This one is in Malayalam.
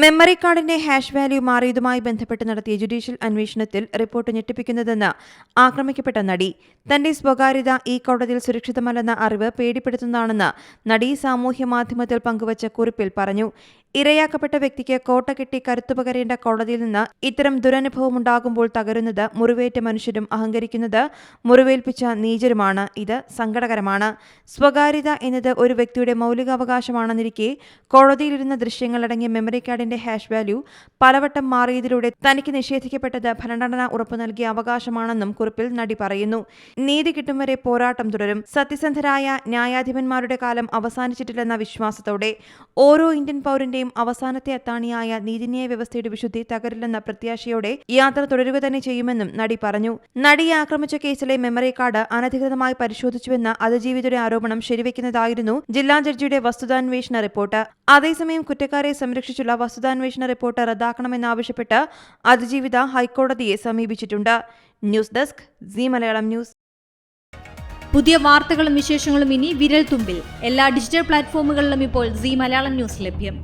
മെമ്മറി കാർഡിന്റെ ഹാഷ് വാല്യൂ മാറിയതുമായി ബന്ധപ്പെട്ട് നടത്തിയ ജുഡീഷ്യൽ അന്വേഷണത്തിൽ റിപ്പോർട്ട് ഞെട്ടിപ്പിക്കുന്നതെന്ന് ആക്രമിക്കപ്പെട്ട നടി. തന്റെ സ്വകാര്യത ഈ കോടതിയിൽ സുരക്ഷിതമല്ലെന്ന അറിവ് പേടിപ്പെടുത്തുന്നതാണെന്ന് നടി സാമൂഹ്യ മാധ്യമത്തിൽ പങ്കുവച്ച കുറിപ്പിൽ പറഞ്ഞു. ഇരയാക്കപ്പെട്ട വ്യക്തിക്ക് കോട്ട കെട്ടി കരുത്തു പകരേണ്ട കോടതിയിൽ നിന്ന് ഇത്തരം ദുരനുഭവം ഉണ്ടാകുമ്പോൾ തകരുന്നത് മുറിവേറ്റ മനുഷ്യരും അഹങ്കരിക്കുന്നത് മുറിവേൽപ്പിച്ച നീചരുമാണ്. ഇത് സങ്കടകരമാണ്. സ്വകാര്യത എന്നത് ഒരു വ്യക്തിയുടെ മൗലികാവകാശമാണെന്നിരിക്കെ കോടതിയിലിരുന്ന ദൃശ്യങ്ങളടങ്ങിയ മെമ്മറി കാർഡിന്റെ ഹാഷ് വാല്യൂ പലവട്ടം മാറിയതിലൂടെ തനിക്ക് നിഷേധിക്കപ്പെട്ടത് ഭരണഘടന ഉറപ്പു നൽകിയ അവകാശമാണെന്നും കുറിപ്പിൽ നടി പറയുന്നു. നീതി കിട്ടും വരെ പോരാട്ടം തുടരും. സത്യസന്ധരായ ന്യായാധിപന്മാരുടെ കാലം അവസാനിച്ചിട്ടില്ലെന്ന വിശ്വാസത്തോടെ ഓരോ ഇന്ത്യൻ പൗരന്റെയും അവസാനത്തെ അത്താണിയായ നീതിന്യായ വ്യവസ്ഥയുടെ വിശുദ്ധി തകരില്ലെന്ന പ്രത്യാശയോടെ യാത്ര തുടരുക തന്നെ ചെയ്യുമെന്നും നടി പറഞ്ഞു. നടിയെ ആക്രമിച്ച കേസിലെ മെമ്മറി കാർഡ് അനധികൃതമായി പരിശോധിച്ചുവെന്ന അതിജീവിതയുടെ ആരോപണം ശരിവെക്കുന്നതായിരുന്നു ജില്ലാ ജഡ്ജിയുടെ വസ്തുതാന്വേഷണ റിപ്പോർട്ട്. അതേസമയം കുറ്റക്കാരെ സംരക്ഷിച്ചുള്ള വസ്തുതാന്വേഷണ റിപ്പോർട്ട് റദ്ദാക്കണമെന്നാവശ്യപ്പെട്ട് അതിജീവിത ഹൈക്കോടതിയെ സമീപിച്ചിട്ടുണ്ട്. News desk Zee Malayalam news. പുതിയ വാർത്തകളും വിശേഷങ്ങളും ഇനി വിരൽ തുമ്പിൽ എല്ലാ ഡിജിറ്റൽ പ്ലാറ്റ്ഫോമുകളിലും ഇപ്പോൾ സി മലയാളം ന്യൂസ് ലഭ്യം.